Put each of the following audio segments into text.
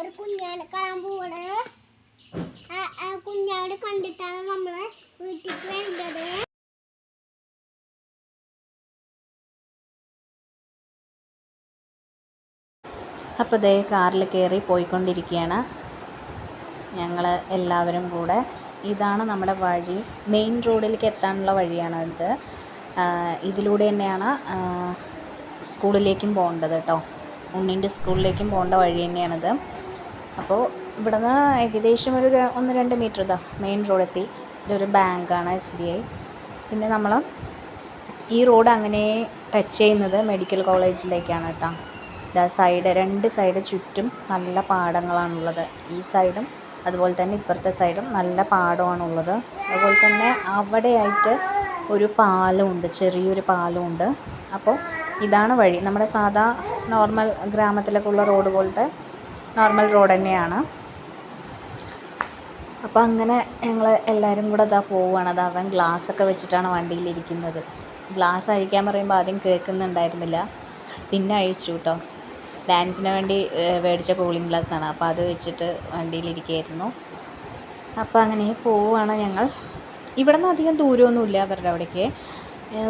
ഒരു കുഞ്ഞാട് കാണാൻ പോവാണ് ആ കുഞ്ഞാട് കണ്ടിട്ടാണ് നമ്മൾ വീട്ടിലേക്ക് വേണ്ടത് അപ്പോൾ ദേ കാറിൽ കയറി പോയിക്കൊണ്ടിരിക്കുകയാണ്. ഞങ്ങൾ എല്ലാവരും കൂടെ. ഇതാണ് നമ്മുടെ വഴി. മെയിൻ റോഡിലേക്ക് എത്താനുള്ള വഴിയാണ് ഇത്. ഇതിലൂടെ തന്നെയാണ് സ്കൂളിലേക്കും പോകേണ്ടത് കേട്ടോ. ഉണ്ണിന്റെ സ്കൂളിലേക്കും പോകേണ്ട വഴി തന്നെയാണിത്. അപ്പോൾ ഇവിടുന്ന് ഏകദേശം ഒരു ഒന്ന് രണ്ട് മീറ്റർ ഇതാ മെയിൻ റോഡെത്തി ഇതൊരു ബാങ്കാണ് എസ് ബി ഐ പിന്നെ നമ്മൾ ഈ റോഡ് അങ്ങനെ ടച്ച് ചെയ്യുന്നത് മെഡിക്കൽ കോളേജിലേക്കാണ് കേട്ടോ. ഇതാ സൈഡ് രണ്ട് സൈഡ് ചുറ്റും നല്ല പാടങ്ങളാണുള്ളത്. ഈ സൈഡും അതുപോലെ തന്നെ ഇപ്പുറത്തെ സൈഡും നല്ല പാടമാണുള്ളത്. അതുപോലെ തന്നെ അവിടെയായിട്ട് ഒരു പാലമുണ്ട് ചെറിയൊരു പാലമുണ്ട്. അപ്പോൾ ഇതാണ് വഴി. നമ്മുടെ സാധാ നോർമൽ ഗ്രാമത്തിലൊക്കെ ഉള്ള റോഡ് പോലത്തെ നോർമൽ റോഡ് തന്നെയാണ്. അപ്പോൾ അങ്ങനെ ഞങ്ങൾ എല്ലാവരും കൂടെ അതാ പോവുകയാണ് അത് അവൻ ഗ്ലാസ് ഒക്കെ വെച്ചിട്ടാണ് വണ്ടിയിലിരിക്കുന്നത് ഗ്ലാസ് അഴിക്കാൻ പറയുമ്പോൾ ആദ്യം കേൾക്കുന്നുണ്ടായിരുന്നില്ല. പിന്നെ അഴിച്ചു കേട്ടോ ഡാൻസിന് വേണ്ടി മേടിച്ച കൂളിംഗ് ഗ്ലാസ് ആണ്. അപ്പോൾ അത് വെച്ചിട്ട് വണ്ടിയിലിരിക്കുകയായിരുന്നു അപ്പോൾ അങ്ങനെ പോവുകയാണ് ഞങ്ങൾ. ഇവിടെ നിന്ന് അധികം ദൂരമൊന്നുമില്ല അവരുടെ അവിടേക്ക്.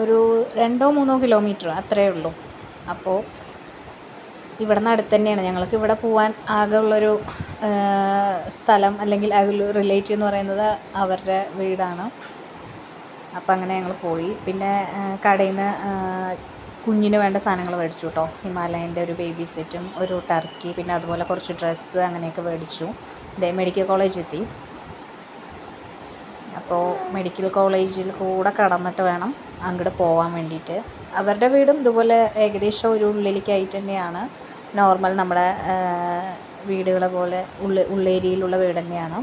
ഒരു രണ്ടോ മൂന്നോ കിലോമീറ്റർ അത്രയേ ഉള്ളൂ. അപ്പോൾ ഇവിടെ നിന്ന് അടുത്ത് തന്നെയാണ് ഞങ്ങൾക്ക് ഇവിടെ പോകാൻ ആകെ ഉള്ളൊരു സ്ഥലം അല്ലെങ്കിൽ റിലേറ്റീവ് എന്ന് പറയുന്നത് അവരുടെ വീടാണ്. അപ്പം അങ്ങനെ ഞങ്ങൾ പോയി. പിന്നെ കടയിൽ നിന്ന് കുഞ്ഞിന് വേണ്ട സാധനങ്ങൾ മേടിച്ചു കേട്ടോ ഹിമാലയന്റെ ഒരു ബേബി സെറ്റും ഒരു ടർക്കി പിന്നെ അതുപോലെ കുറച്ച് ഡ്രസ്സ് അങ്ങനെയൊക്കെ മേടിച്ചു. ഇതേ മെഡിക്കൽ കോളേജ് എത്തി. അപ്പോൾ മെഡിക്കൽ കോളേജിൽ കൂടെ കടന്നിട്ട് വേണം അങ്ങോട്ട് പോകാൻ വേണ്ടിയിട്ട്. അവരുടെ വീടും ഇതുപോലെ ഏകദേശം ഒരു ഉള്ളിലേക്കായിട്ട് തന്നെയാണ്. നോർമൽ നമ്മുടെ വീടുകളെ പോലെ ഉള്ള ഉള്ളേരിയയിലുള്ള വീട് തന്നെയാണ്.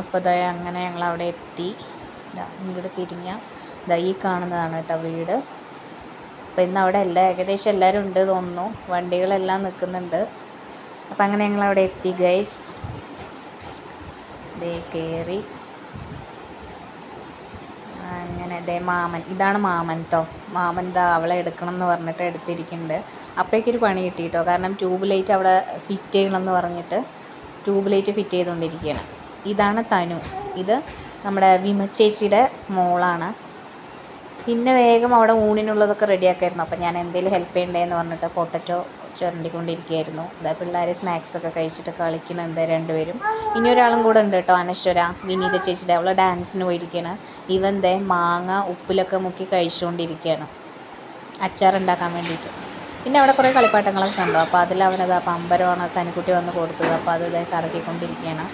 അപ്പോൾ ഇതാ അങ്ങനെ ഞങ്ങൾ അവിടെ എത്തി. ഇതാ ഇങ്ങോട്ട് തിരിഞ്ഞ ഇതാ ഈ കാണുന്നതാണ് കേട്ടോ വീട്. അപ്പോൾ ഇന്ന് അവിടെ എല്ലാ ഏകദേശം എല്ലാവരും ഉണ്ട് തോന്നുന്നു. വണ്ടികളെല്ലാം നിൽക്കുന്നുണ്ട്. അപ്പോൾ അങ്ങനെ ഞങ്ങൾ അവിടെ എത്തി ഗൈസ് ദേ കയറി. അങ്ങനെ ദേ മാമൻ ഇതാണ് മാമൻ കേട്ടോ മാമൻ ദാ അവളെ എടുക്കണം എന്ന് പറഞ്ഞിട്ട് എടുത്തിരിക്കുന്നുണ്ട്. അപ്പോഴേക്കൊരു പണി കിട്ടി കേട്ടോ കാരണം ട്യൂബ് ലൈറ്റ് അവിടെ ഫിറ്റ് ചെയ്യണം എന്ന് പറഞ്ഞിട്ട് ട്യൂബ് ലൈറ്റ് ഫിറ്റ് ചെയ്തുകൊണ്ടിരിക്കുകയാണ്. ഇതാണ് തനു. ഇത് നമ്മുടെ വിമ ചേച്ചിയുടെ മോളാണ്. പിന്നെ വേഗം അവിടെ ഊണിനുള്ളതൊക്കെ റെഡിയാക്കായിരുന്നു അപ്പം ഞാൻ എന്തെങ്കിലും ഹെൽപ്പ് ചെയ്യണ്ടേ എന്ന് പറഞ്ഞിട്ട് പൊട്ടറ്റോ ചുരണ്ടിക്കൊണ്ടിരിക്കുകയായിരുന്നു. ഇതാ സ്നാക്സ് ഒക്കെ കഴിച്ചിട്ട് കളിക്കുന്നുണ്ട് രണ്ടുപേരും. ഇനി ഒരാളും കൂടെ ഉണ്ട് കേട്ടോ അനശ്വര വിനീത ചേച്ചിയുടെ. അവൾ ഡാൻസിന് പോയിരിക്കുകയാണ് ഇവൻ ദേ മാങ്ങ ഉപ്പിലൊക്കെ മുക്കി കഴിച്ചുകൊണ്ടിരിക്കുകയാണ്. അച്ചാർ ഉണ്ടാക്കാൻ വേണ്ടിയിട്ട്. പിന്നെ അവിടെ കുറേ കളിപ്പാട്ടങ്ങളൊക്കെ കണ്ടു. അപ്പോൾ അതിൽ അവനത് ആ പമ്പരമാണ് തനിക്കുട്ടി വന്ന് കൊടുത്തത്. അപ്പോൾ അത് ഇതായി കറക്കിക്കൊണ്ടിരിക്കുകയാണ്.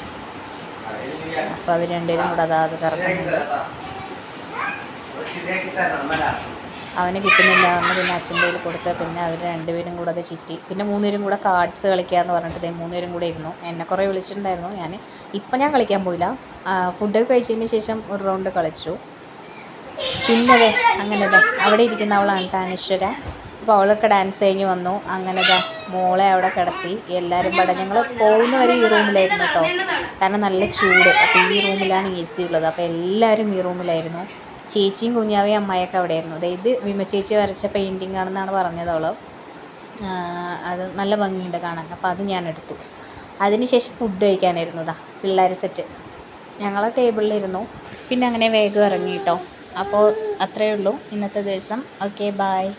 അപ്പോൾ അവർ രണ്ടുപേരും കൂടെ അതാ അത് കറക്കുന്നുണ്ട്. അവന് കിട്ടുന്നില്ല എന്ന് പിന്നെ അച്ഛന്റെ കയ്യിൽ കൊടുത്ത് പിന്നെ അവർ രണ്ടുപേരും കൂടെ അത് ചുറ്റി. പിന്നെ മൂന്നുപേരും കൂടെ കാർഡ്സ് കളിക്കാമെന്ന് പറഞ്ഞിട്ട് മൂന്നുപേരും കൂടെ ഇരുന്നു. എന്നെ കുറേ വിളിച്ചിട്ടുണ്ടായിരുന്നു. ഞാൻ ഇപ്പം ഞാൻ കളിക്കാൻ പോയില്ല. ഫുഡ് കഴിച്ചതിന് ശേഷം ഒരു റൗണ്ട് കളിച്ചു. പിന്നെ അതെ അങ്ങനെ ദാ അവിടെ ഇരിക്കുന്ന അവളാണ് അനശ്വര അപ്പോൾ അവളൊക്കെ ഡാൻസ് കഴിഞ്ഞ് വന്നു. അങ്ങനെ ദാ മോളെ അവിടെ കിടത്തി. എല്ലാവരും പടം ഞങ്ങൾ പോകുന്നവരെ ഈ റൂമിലായിരുന്നു കേട്ടോ. കാരണം നല്ല ചൂട്. അപ്പോൾ ഈ റൂമിലാണ് എ സി ഉള്ളത്. അപ്പോൾ എല്ലാവരും ഈ റൂമിലായിരുന്നു ചേച്ചിയും കുഞ്ഞാവയും അമ്മായിയൊക്കെ അവിടെയായിരുന്നു. ഇത് വിമ ചേച്ചി വരച്ച പെയിന്റിങ് ആണെന്നാണ് പറഞ്ഞത് അവൾ അത് നല്ല ഭംഗിയുണ്ട് കാണാൻ. അപ്പോൾ അത് ഞാൻ എടുത്തു. അതിനുശേഷം ഫുഡ് കഴിക്കാനായിരുന്നു ഇതാ പിള്ളേർ സെറ്റ് ഞങ്ങൾ ടേബിളിലിരുന്നു പിന്നെ അങ്ങനെ വേഗം ഇറങ്ങി കേട്ടോ അപ്പോൾ അത്രയേ ഉള്ളൂ. ഇന്നത്തെ ദിവസം. Okay bye